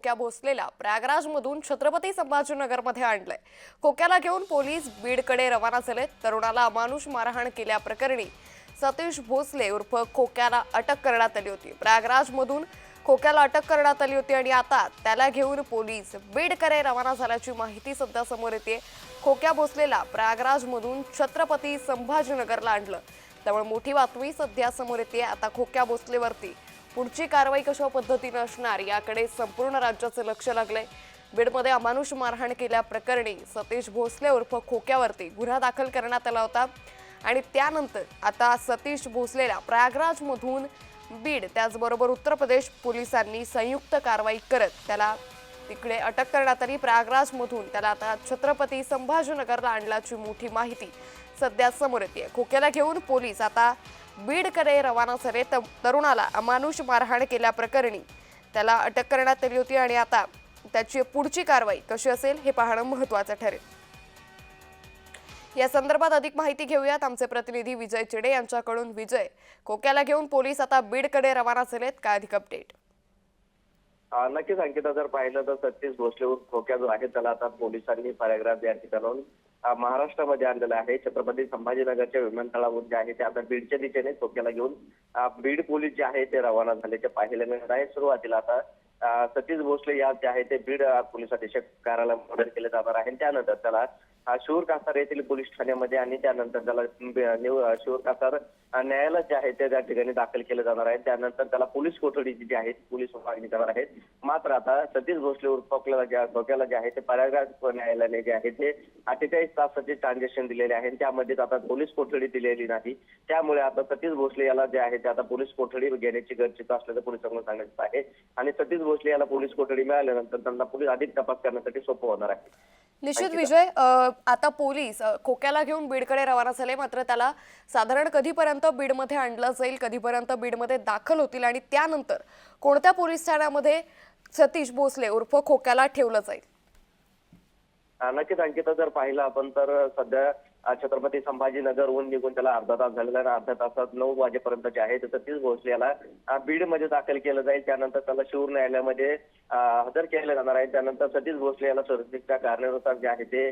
खोक्या भोसलेला प्रयागराजमधून छत्रपती संभाजीनगरमध्ये आणलंय. खोक्याला घेऊन पोलीस बीडकडे रवाना झालेत. तरुणाला अमानुष मारहाण केल्याप्रकरणी सतीश भोसले उर्फ खोक्याला अटक करण्यात आली होती. प्रयागराजमधून खोक्याला अटक करण्यात आली होती आणि आता त्याला घेऊन पोलीस बीडकडे रवाना झाल्याची माहिती सध्या समोर येते खोक्या भोसलेला प्रयागराजमधून छत्रपती संभाजीनगरला आणलं. त्यामुळे मोठी बातमी सध्या समोर येते आता खोक्या भोसलेवरती पुढची कारवाई कशा पद्धतीनं असणार याकडे संपूर्ण राज्याचं लक्ष लागलंय. बीडमध्ये अमानुष मारहाण केल्याप्रकरणी सतीश भोसले उर्फ खोक्यावरती गुन्हा दाखल करण्यात आला होता. आणि त्यानंतर आता सतीश भोसलेला प्रयागराजमधून बीड त्याचबरोबर उत्तर प्रदेश पोलिसांनी संयुक्त कारवाई करत त्याला तिकडे अटक करण्यात आली. प्रयागराजमधून त्याला आता छत्रपती संभाजीनगरला आणल्याची मोठी माहिती सध्या समोर येते. खोक्याला घेऊन पोलीस आता बीडकडे रवाना झालेत तरुणाला अमानुष मारहाण केल्याप्रकरणी त्याला अटक करण्यात आली होती आणि आता त्याची पुढची कारवाई कशी असेल हे पाहणं महत्त्वाचं ठरेल. या संदर्भात अधिक माहिती घेऊयात. आमचे प्रतिनिधी विजय चिडे यांच्याकडून विजय. खोक्याला घेऊन पोलीस आता बीडकडे रवाना झालेत. काय अधिक अपडेट नक्कीच अंकिता जर पाहिलं तर सतीश भोसले उर्फ खोक्या जो आहे त्याला आता पोलिसांनी पॅराग्राफ या ठिकाणाहून महाराष्ट्रामध्ये आणलेला आहे. छत्रपती संभाजीनगरच्या विमानतळावरून जे आहे ते आता बीडच्या दिशेने खोक्याला घेऊन बीड पोलीस जे आहे ते रवाना झाल्याचे पाहायला मिळत आहे. सुरुवातीला आता सतीश भोसले या जे आहे ते बीड पोलीस अधीक्षक कार्यालयात मदत केले जाणार आहे. त्यानंतर त्याला अ, शूर कासार येथील पोलीस ठाण्यामध्ये आणि त्यानंतर त्याला बे- कासार न्यायालयात न्यायालय जे आहे ते त्या ठिकाणी दाखल केलं जाणार आहे. त्यानंतर त्याला पोलीस कोठडी जी आहे पोलीस मागणी करणार आहेत मात्र आता सतीश भोसले उर्फ खोकला जे जे आहे ते पराग्राज न्यायालयाने जे आहे ते अठ्ठेचाळीस तासाचे ट्रान्झॅक्शन दिलेले आहे त्यामध्ये आता पोलीस कोठडी दिलेली नाही. त्यामुळे आता सतीश भोसले याला जे आहे ते आता पोलीस कोठडी घेण्याची गरजेचं असल्याचं पोलिसांना सांगायचं आहे. आणि सतीश भोसले याला पोलीस कोठडी मिळाल्यानंतर त्यांना पोलीस अधिक तपास करण्यासाठी सोपं होणार आहे. निश्चित विजय आता पोलीस खोक्याला घेऊन बीडकडे रवाना झाले. मात्र त्याला साधारण कधीपर्यंत बीडमध्ये आणलं जाईल कधीपर्यंत बीडमध्ये दाखल होतील आणि त्यानंतर कोणत्या पोलीस ठाण्यामध्ये सतीश भोसले उर्फ खोक्याला ठेवलं जाईल? नक्कीच अंकिता जर पाहिलं आपण तर सध्या छत्रपती संभाजीनगरहून निघून त्याला अर्धा तास झालेला आहे आणि अर्ध्या तासात नऊ वाजेपर्यंत जे आहे ते सतीश भोसले याला बीडमध्ये दाखल केलं जाईल. त्यानंतर त्याला शिवूर न्यायालयामध्ये हजर केलं जाणार आहे. त्यानंतर सतीश भोसले याला सुरक्षितच्या कारणानुसार जे आहे ते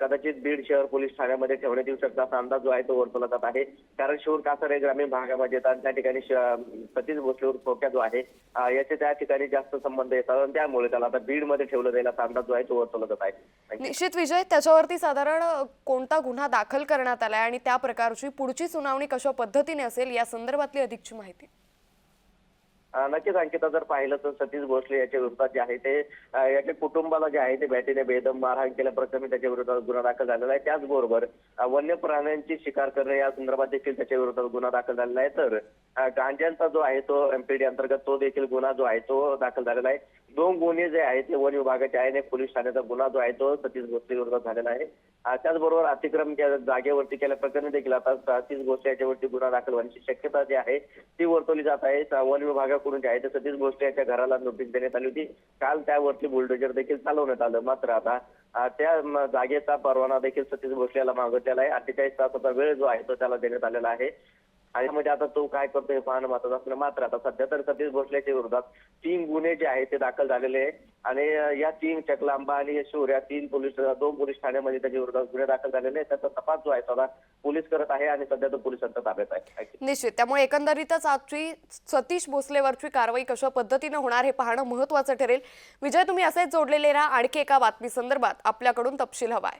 कदाचित बीड शहर पोलीस ठाण्यामध्ये ठेवण्यात येऊ शकतात. असा अंदाज जो आहे तो वर्तवला जात आहे. कारण शिवूर कासारे ग्रामीण भागामध्ये येतात. त्या ठिकाणी सतीश भोसलेवर उर्फ जो आहे याचे त्या ठिकाणी जास्त संबंध येतात आणि त्यामुळे त्याला आता बीडमध्ये ठेवलं जाईल असा अंदाज जो आहे तो वर्तवला जात आहे. निश्चित विजय त्याच्यावरती साधारण कोणता गुन्हा दाखल करण्यात आलाय आणि त्या प्रकारची पुढची सुनावणी कशा पद्धतीने असेल या संदर्भातली अधिकची माहिती. नक्कीच अंकिता जर पाहिलं तर सतीश भोसले याच्या विरोधात जे आहे ते याच्या कुटुंबाला जे आहे ते बॅटीने बेदम मारहाण केल्याप्रकरणी त्याच्या विरोधात गुन्हा दाखल झालेला आहे. त्याचबरोबर वन्य प्राण्यांची शिकार करणे या संदर्भात देखील त्याच्या विरोधात गुन्हा दाखल झालेला आहे. तर गांजांचा जो आहे तो एमपीडी अंतर्गत तो देखील गुन्हा जो आहे तो दाखल झालेला आहे. दोन गुन्हे जे आहेत ते वन विभागाचे आहे एक पोलीस ठाण्याचा गुन्हा जो आहे तो सतीश भोसले विरोधात झालेला आहे. त्याचबरोबर अतिक्रम जागेवरती जागेवरती केल्याप्रकरणी देखील आता सतीश भोसले याच्यावरती गुन्हा दाखल होण्याची शक्यता जी आहे ती वर्तवली जात आहे. वन विभागाकडून जे आहे ते सतीश भोसले याच्या घराला नोटीस देण्यात आली होती. काल त्यावरती बुलडोजर देखील चालवण्यात आलं. मात्र आता त्या जागेचा परवाना देखील सतीश भोसले याला मागवलेला आहे. अठ्ठेचाळीस तासाचा वेळ जो आहे तो त्याला देण्यात आलेला आहे. आणि म्हणजे आता तो काय करतो हे पाहणं महत्वाचं असलं मात्र आता सध्या तर सतीश भोसलेच्या विरोधात तीन गुन्हे जे आहेत ते दाखल झालेले आहे आणि या तीन चकलांबा आणि शिवर या तीन पोलीस दोन पोलीस ठाण्यामध्ये त्याच्या विरोधात गुन्हे दाखल झालेले आहेत. त्याचा तपास जो आहे सदा पोलीस करत आहे आणि सध्या तो पोलिसांच्या ताब्यात आहे. निश्चित. त्यामुळे एकंदरीतच आजची सतीश भोसलेवरची कारवाई कशा पद्धतीने होणार हे पाहणं महत्वाचं ठरेल. विजय तुम्ही असेच जोडलेले राहा. आणखी एका बातमी संदर्भात आपल्याकडून तपशील हवाय.